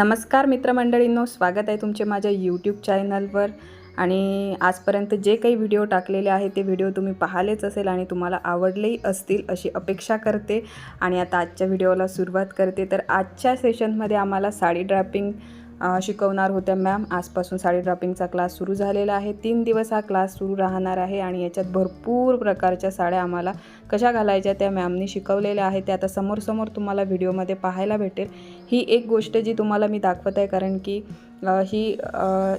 नमस्कार मित्रमंडळींनो स्वागत आहे तुमचे माझ्या यूट्यूब चॅनलवर आणि आजपर्यंत जे काही व्हिडिओ टाकलेले आहे ते व्हिडिओ तुम्ही पाहिलेच असेल आणि तुम्हाला आवडलेही असतील अशी अपेक्षा करते. आणि आता आजच्या व्हिडिओला सुरुवात करते. तर आजच्या सेशनमध्ये आम्हाला साडी ड्रॅपिंग शिकवणार होत्या मॅम. आजपासून साडी ड्रॉपिंगचा क्लास सुरू झालेला आहे. तीन दिवस हा क्लास सुरू राहणार आहे आणि याच्यात भरपूर प्रकारच्या साड्या आम्हाला कशा घालायच्या त्या मॅमनी शिकवलेल्या आहेत. त्या आता समोरसमोर तुम्हाला व्हिडिओमध्ये पाहायला भेटेल. ही एक गोष्ट जी तुम्हाला मी दाखवत आहे कारण की ही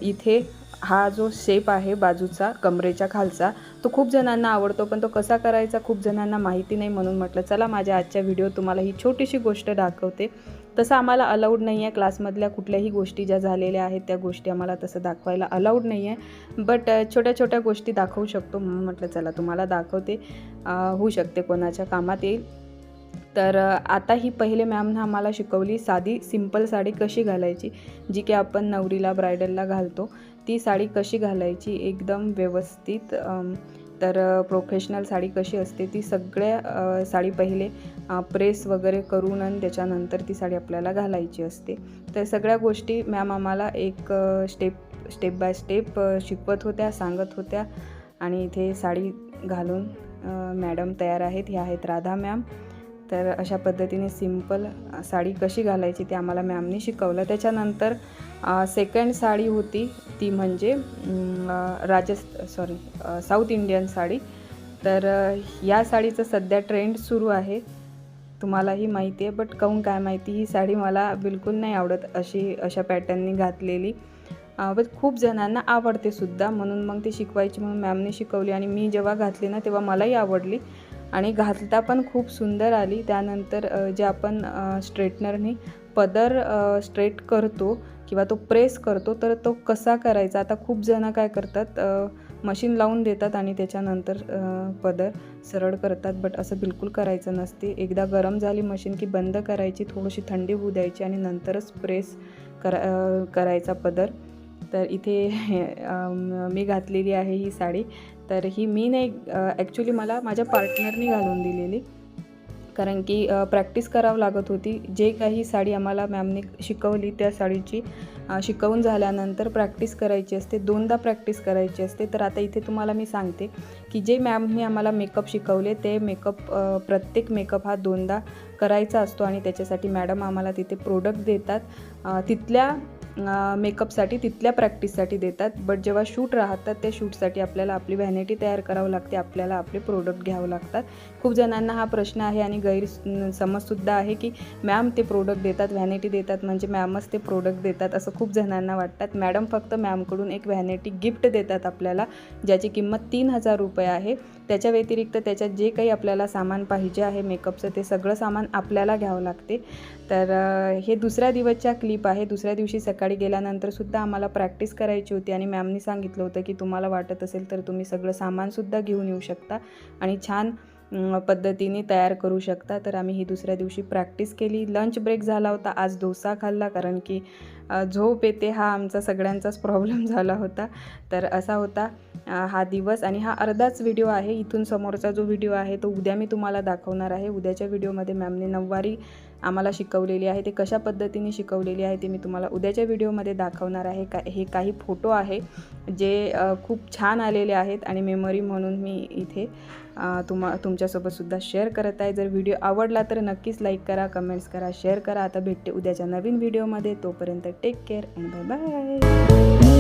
इथे हा जो शेप आहे बाजूचा कमरेच्या खालचा तो खूप जणांना आवडतो पण तो कसा करायचा खूप जणांना माहिती नाही म्हणून म्हटलं चला माझ्या आजच्या व्हिडिओ तुम्हाला ही छोटीशी गोष्ट दाखवते. तसं आम्हाला अलाउड नाही आहे क्लासमधल्या कुठल्याही गोष्टी ज्या झालेल्या आहेत त्या गोष्टी आम्हाला तसं दाखवायला अलाउड नाही आहे. बट छोट्या छोट्या गोष्टी दाखवू शकतो म्हणून म्हटलं चला तुम्हाला दाखवते. होऊ शकते कोणाच्या कामात येईल. तर आता ही पहिले मॅमनं आम्हाला शिकवली साधी सिंपल साडी कशी घालायची जी की आपण नवरीला ब्रायडलला घालतो. ती साडी कशी घालायची एकदम व्यवस्थित तर प्रोफेशनल साडी कशी असते ती सगळ्या साडी पहिले प्रेस वगैरे करून आणि त्याच्यानंतर ती साडी आपल्याला घालायची असते. तर सगळ्या गोष्टी मॅम आम्हाला एक स्टेप स्टेप बाय स्टेप शिकवत होत्या सांगत होत्या. आणि इथे साडी घालून मॅडम तयार आहेत. ह्या आहेत राधा मॅम तर अशा पद्धतीने सिंपल साडी कशी घालायची ते आम्हाला मॅमने शिकवलं. त्याच्यानंतर सेकंड साडी होती ती म्हणजे अम, राजस्थ सॉरी साऊथ इंडियन साडी. तर या साडीचं सध्या ट्रेंड सुरू आहे. तुम्हालाही माहिती आहे बट काहून काय माहिती ही साडी मला बिलकुल नाही आवडत अशी अशा पॅटर्ननी घातलेली. बट खूप जणांना आवडते सुद्धा म्हणून मग ती शिकवायची म्हणून मॅमने शिकवली आणि मी जेव्हा घातली ना तेव्हा मलाही आवडली. आणि घालता पण खूप सुंदर आली. त्यानंतर जे आपण स्ट्रेटनरनी पदर स्ट्रेट करतो किंवा तो प्रेस करतो तर तो कसा करायचा? आता खूप जणं काय करतात मशीन लावून देतात आणि त्याच्यानंतर पदर सरळ करतात बट असं बिलकुल करायचं नसते. एकदा गरम झाली मशीन की बंद करायची थोडीशी थंडी होऊ द्यायची आणि नंतरच प्रेस करा करायचा पदर. तर इथे मी घातलेली आहे ही साडी. तर ही मी नाही ॲक्च्युली मला माझ्या पार्टनरनी घालून दिलेली. कारण की प्रॅक्टिस करावं लागत होती. जे काही साडी आम्हाला मॅमने शिकवली त्या साडीची शिकवून झाल्यानंतर प्रॅक्टिस करायची असते. दोनदा प्रॅक्टिस करायची असते. तर आता इथे तुम्हाला मी सांगते की जे मॅमने आम्हाला मेकअप शिकवले ते मेकअप प्रत्येक मेकअप हा दोनदा करायचा असतो. आणि त्याच्यासाठी मॅडम आम्हाला तिथे प्रोडक्ट देतात. तिथल्या मेकअपसाठी तिथल्या प्रॅक्टिससाठी देतात. बट जेव्हा शूट राहतात त्या शूटसाठी आपल्याला आपली व्हॅनिटी तयार करावं लागते. आपल्याला आपले प्रोडक्ट घ्यावं लागतात. खूप जणांना हा प्रश्न आहे आणि गैरसमजसुद्धा आहे की मॅम ते प्रोडक्ट देतात व्हॅनिटी देतात म्हणजे मॅमच ते प्रोडक्ट देतात असं खूप जणांना वाटतात. मॅडम फक्त मॅमकडून एक व्हॅनिटी गिफ्ट देतात आपल्याला ज्याची किंमत तीन हजार रुपये आहे. त्याच्या व्यतिरिक्त त्याच्यात जे काही आपल्याला सामान पाहिजे आहे मेकअपचं ते सगळं सामान आपल्याला घ्यावं लागते. तर हे दुसऱ्या दिवसच्या क्लिप आहे. दुसऱ्या दिवशी सकाळी गेल्यानंतरसुद्धा आम्हाला प्रॅक्टिस करायची होती आणि मॅमनी सांगितलं होतं की तुम्हाला वाटत असेल तर तुम्ही सगळं सामानसुद्धा घेऊन येऊ शकता आणि छान पद्धतीने तयार करू शकता. तर आम्ही ही दुसऱ्या दिवशी प्रॅक्टिस केली. लंच ब्रेक झाला होता. आज डोसा खाल्ला कारण की झोप येते हा आमचा सगळ्यांचाच प्रॉब्लेम झाला होता. तर असा होता हा दिवस आणि हा अर्धाच व्हिडिओ आहे. इथून समोरचा जो व्हिडिओ आहे तो उद्या मी तुम्हाला दाखवणार आहे. उद्याच्या व्हिडिओमध्ये मॅमने नऊवारी आम्हाला शिकवलेली आहे ते कशा पद्धतीने शिकवलेली आहे ते मी तुम्हाला उद्याच्या व्हिडिओमध्ये दाखवणार आहे. का हे काही फोटो आहे जे खूप छान आलेले आहेत आणि मेमरी म्हणून मी इथे तुमा तुमच्यासोबतसुद्धा शेअर करत आहे. जर व्हिडिओ आवडला तर नक्कीच लाईक करा कमेंट्स करा शेअर करा. आता भेटते उद्याच्या नवीन व्हिडिओमध्ये. तोपर्यंत take care and bye bye